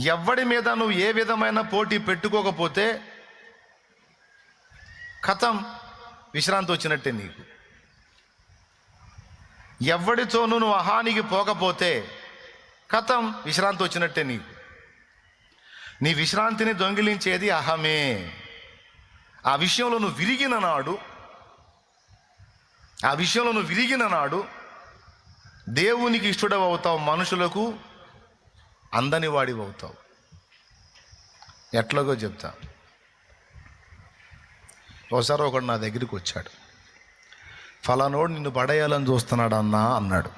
ఎవడి మీద నువ్వు ఏ విధమైన పోటీ పెట్టుకోకపోతే కథం విశ్రాంతి వచ్చినట్టే నీకు. ఎవడితోనూ నువ్వు అహానికి పోకపోతే కథం విశ్రాంతి వచ్చినట్టే నీకు. నీ విశ్రాంతిని దొంగిలించేది అహమే. ఆ విషయంలో నువ్వు విరిగిన నాడు ఆ విషయంలో నువ్వు విరిగిన నాడు దేవునికి ఇష్టడవు అవుతావు మనుషులకు అందని వాడివి అవుతావు. ఎట్లాగో చెప్తా. ఒకసారి ఒకడు నా దగ్గరికి వచ్చాడు. ఫలానోడు నిన్ను పడేయాలని చూస్తున్నాడు అన్నా అన్నాడు.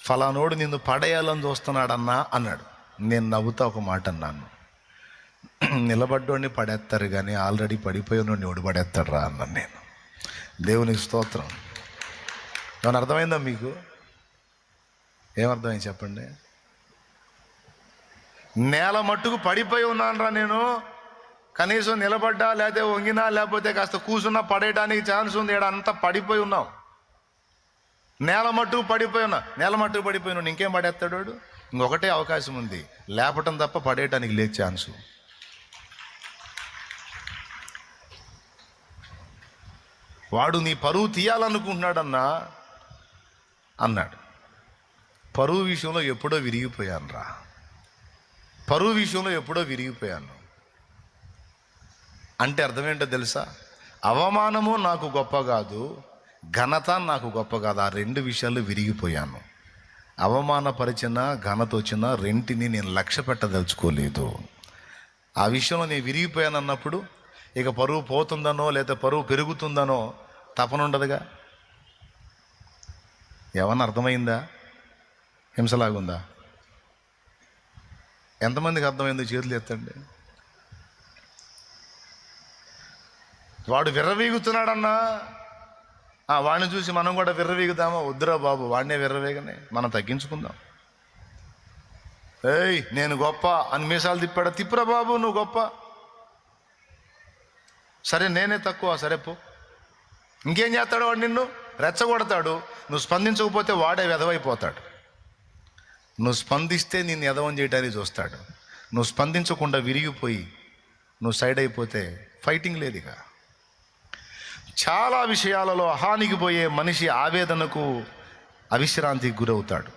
ఫలానోడు నిన్ను పడేయాలని చూస్తున్నాడన్నా అన్నాడు. నేను నవ్వుతా ఒక మాట అన్నాను. నిలబడ్డోడిని పడేస్తారు కానీ ఆల్రెడీ పడిపోయినోడిని ఎవడు పడేస్తాడు రా అన్నాను నేను. దేవునికి స్తోత్రం. ఏమైనా అర్థమైందా మీకు? ఏమర్థమైంది చెప్పండి? నేల మట్టుకు పడిపోయి ఉన్నానరా నేను. కనీసం నిలబడ్డా లేకపోతే వంగినా లేకపోతే కాస్త కూర్చున్నా పడేయడానికి ఛాన్స్ ఉంది. ఇక్కడ అంతా పడిపోయి ఉన్నావు. నేల మట్టుకు పడిపోయి ఉన్నా. నేల మట్టుకు పడిపోయి ఉన్నావు. ఇంకేం పడేస్తాడు వాడు? ఇంకొకటే అవకాశం ఉంది. లేపటం తప్ప పడేయటానికి లేదు ఛాన్సు. వాడు నీ పరువు తీయాలనుకుంటున్నాడన్నా అన్నాడు. పరువు విషయంలో ఎప్పుడో విరిగిపోయాను రా పరువు విషయంలో ఎప్పుడో విరిగిపోయాను. అంటే అర్థమేంటో తెలుసా? అవమానము నాకు గొప్ప కాదు ఘనత నాకు గొప్ప కాదు. ఆ రెండు విషయాలు విరిగిపోయాను. అవమానపరిచిన ఘనత వచ్చిన రెంటిని నేను లక్ష్య పెట్టదలుచుకోలేదు. ఆ విషయంలో నేను విరిగిపోయాను అన్నప్పుడు ఇక పరువు పోతుందనో లేదా పరువు పెరుగుతుందనో తపనుండదుగా ఏమన్నా అర్థమైందా? హింసలాగుందా? ఎంతమందికి అర్థమైందో చేతులు ఎత్తండి? వాడు విర్రవీగుతున్నాడన్నా. ఆ వాడిని చూసి మనం కూడా విర్రవీగుదామా వద్దురా బాబు వాడినే విర్రవీగనే. మనం తగ్గించుకుందాం. ఏయ్ నేను గొప్ప అని మీసాలు తిప్పాడా? తిప్పురా బాబు నువ్వు గొప్ప. సరే నేనే తక్కువ సరే పో. ఇంకేం చేస్తాడు వాడు నిన్ను? రెచ్చగొడతాడు. నువ్వు స్పందించకపోతే వాడే వెధవైపోతాడు. నువ్వు స్పందిస్తే నిన్ను ఎదవం చేయడానికి చూస్తాడు. నువ్వు స్పందించకుండా విరిగిపోయి నువ్వు సైడ్ అయిపోతే ఫైటింగ్ లేదు ఇక. చాలా విషయాలలో హానికి పోయే మనిషి ఆవేదనకు అవిశ్రాంతికి గురవుతాడు.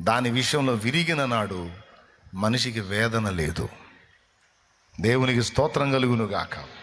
దాని విషయంలో విరిగిన నాడు మనిషికి వేదన లేదు. దేవునికి స్తోత్రం కలుగునుగాక.